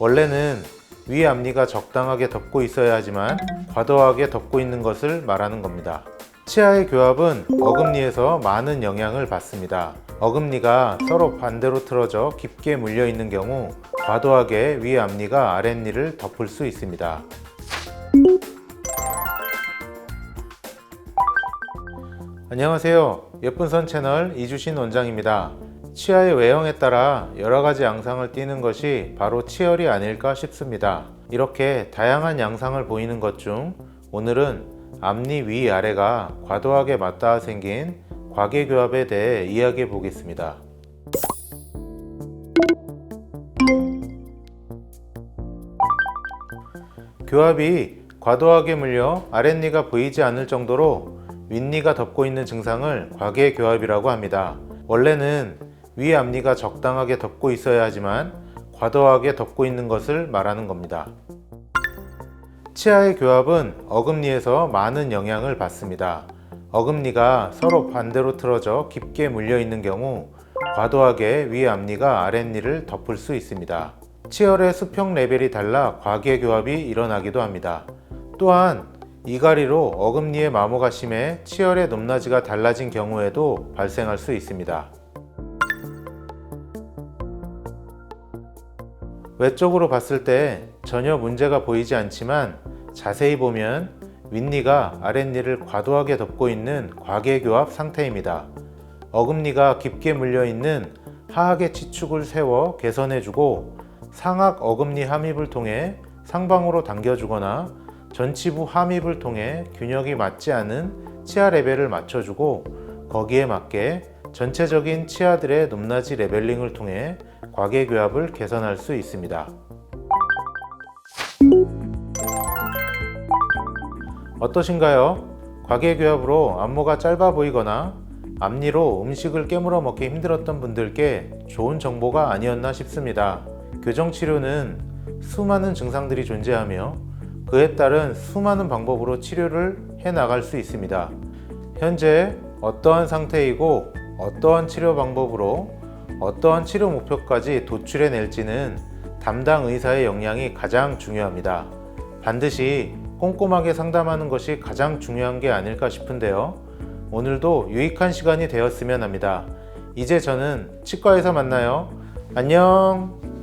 원래는 위 앞니가 적당하게 덮고 있어야 하지만 과도하게 덮고 있는 것을 말하는 겁니다. 치아의 교합은 어금니에서 많은 영향을 받습니다. 어금니가 서로 반대로 틀어져 깊게 물려 있는 경우 과도하게 위 앞니가 아랫니를 덮을 수 있습니다. 안녕하세요. 예쁜 선 채널 이주신 원장입니다. 치아의 외형에 따라 여러 가지 양상을 띠는 것이 바로 치열이 아닐까 싶습니다. 이렇게 다양한 양상을 보이는 것 중 오늘은 앞니 위 아래가 과도하게 맞닿아 생긴 과계교합에 대해 이야기해 보겠습니다. 교합이 과도하게 물려 아랫니가 보이지 않을 정도로 윗니가 덮고 있는 증상을 과계교합이라고 합니다. 원래는 위 앞니가 적당하게 덮고 있어야 하지만 과도하게 덮고 있는 것을 말하는 겁니다. 치아의 교합은 어금니에서 많은 영향을 받습니다. 어금니가 서로 반대로 틀어져 깊게 물려 있는 경우 과도하게 위 앞니가 아랫니를 덮을 수 있습니다. 치열의 수평 레벨이 달라 과계 교합이 일어나기도 합니다. 또한 이가리로 어금니의 마모가 심해 치열의 높낮이가 달라진 경우에도 발생할 수 있습니다. 외적으로 봤을 때 전혀 문제가 보이지 않지만 자세히 보면 윗니가 아랫니를 과도하게 덮고 있는 과계교합 상태입니다. 어금니가 깊게 물려 있는 하악의 치축을 세워 개선해주고 상악 어금니 함입을 통해 상방으로 당겨주거나 전치부 함입을 통해 균형이 맞지 않은 치아 레벨을 맞춰주고 거기에 맞게 전체적인 치아들의 높낮이 레벨링을 통해 과계교합을 개선할 수 있습니다. 어떠신가요? 과계교합으로 안모가 짧아 보이거나 앞니로 음식을 깨물어 먹기 힘들었던 분들께 좋은 정보가 아니었나 싶습니다. 교정치료는 수많은 증상들이 존재하며 그에 따른 수많은 방법으로 치료를 해 나갈 수 있습니다. 현재 어떠한 상태이고 어떠한 치료 방법으로 어떠한 치료 목표까지 도출해 낼지는 담당 의사의 역량이 가장 중요합니다. 반드시 꼼꼼하게 상담하는 것이 가장 중요한 게 아닐까 싶은데요. 오늘도 유익한 시간이 되었으면 합니다. 이제 저는 치과에서 만나요. 안녕!